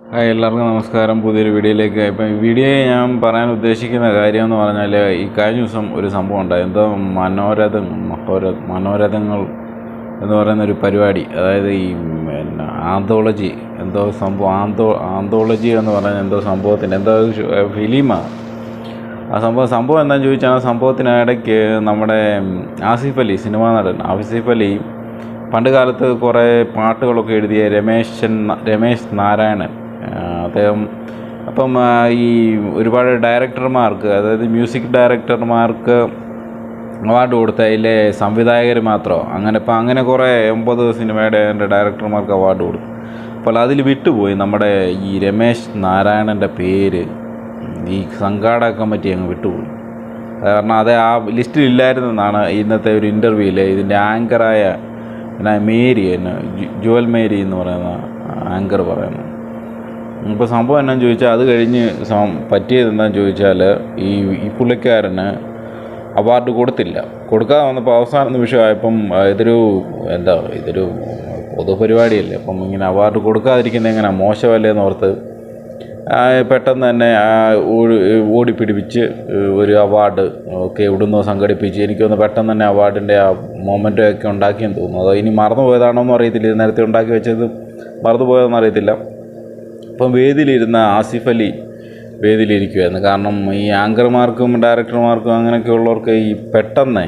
Hi എല്ലാവർക്കും നമസ്കാരം. പുതിയൊരു വീഡിയോയിലേക്ക്. ഇപ്പം ഈ വീഡിയോയിൽ ഞാൻ പറയാൻ ഉദ്ദേശിക്കുന്ന കാര്യം എന്ന് പറഞ്ഞാൽ ഈ കഴിഞ്ഞ ദിവസം ഒരു സംഭവം ഉണ്ടായി. എന്തോ മനോരഥം മനോരഥങ്ങൾ എന്ന് പറയുന്ന ഒരു പരിപാടി. അതായത് ഈ പിന്നെ ആന്തോളജി. എന്തോ സംഭവം ആന്തോ ആന്തോളജി എന്ന് പറഞ്ഞ എന്തോ സംഭവത്തിന് എന്തോ ഫിലിമാണ് ആ സംഭവം സംഭവം എന്താണെന്ന് ചോദിച്ചാൽ ആ സംഭവത്തിനിടയ്ക്ക് നമ്മുടെ ആസിഫ് അലി സിനിമാ നടൻ ആസിഫ് അലി പണ്ട് കാലത്ത് കുറേ പാട്ടുകളൊക്കെ എഴുതിയ രമേശൻ രമേശ് നാരായണൻ. അദ്ദേഹം അപ്പം ഈ ഒരുപാട് ഡയറക്ടർമാർക്ക് അതായത് മ്യൂസിക് ഡയറക്ടർമാർക്ക് അവാർഡ് കൊടുത്ത അതിലെ സംവിധായകർ മാത്രമോ അങ്ങനെ ഇപ്പം അങ്ങനെ കുറേ എൺപത് സിനിമയുടെ എന്റെ ഡയറക്ടർമാർക്ക് അവാർഡ് കൊടുത്തു. അപ്പോൾ അതിൽ വിട്ടുപോയി നമ്മുടെ ഈ രമേശ് നാരായണന്റെ പേര്. ഈ സംഘാടക കമ്മിറ്റി അങ്ങ് വിട്ടുപോയി. കാരണം അത് ആ ലിസ്റ്റിലില്ലായിരുന്നെന്നാണ് ഇന്നത്തെ ഒരു ഇന്റർവ്യൂവിൽ ഇതിന്റെ ആങ്കറായ മേരി എന്നെ ജുവൽ മേരി എന്ന് പറയുന്ന ആങ്കർ പറയുന്നു ഇപ്പോൾ സംഭവം എന്നാന്ന് ചോദിച്ചാൽ അത് കഴിഞ്ഞ് പറ്റിയത് എന്താണെന്ന് ചോദിച്ചാൽ ഈ ഈ പുള്ളിക്കാരന് അവാർഡ് കൊടുത്തില്ല. കൊടുക്കാതെ വന്നപ്പോൾ അവസാന നിമിഷമായപ്പം ഇതൊരു എന്താ ഇതൊരു പൊതുപരിപാടിയല്ലേ? അപ്പം ഇങ്ങനെ അവാർഡ് കൊടുക്കാതിരിക്കുന്ന എങ്ങനെ? മോശമല്ലേ എന്ന് ഓർത്ത് പെട്ടെന്ന് തന്നെ ഓടി ഓടിപ്പിടിപ്പിച്ച് ഒരു അവാർഡ് ഒക്കെ ഇവിടുന്ന് സംഘടിപ്പിച്ച് എനിക്കൊന്ന് പെട്ടെന്ന് തന്നെ അവാർഡിന്റെ ആ മൊമെന്റൊക്കെ ഉണ്ടാക്കിയെന്ന് തോന്നുന്നു. അതോ ഇനി മറന്നു പോയതാണോ എന്ന് അറിയത്തില്ല ഇത് നേരത്തെ ഉണ്ടാക്കി വെച്ചത് മറന്നു പോയതെന്ന് അറിയത്തില്ല അപ്പം വേദിയിലിരുന്ന ആസിഫ് അലി വേദിയിലിരിക്കുമായിരുന്നു കാരണം ഈ ആങ്കർമാർക്കും ഡയറക്ടർമാർക്കും അങ്ങനെയൊക്കെ ഉള്ളവർക്ക് ഈ പെട്ടെന്ന്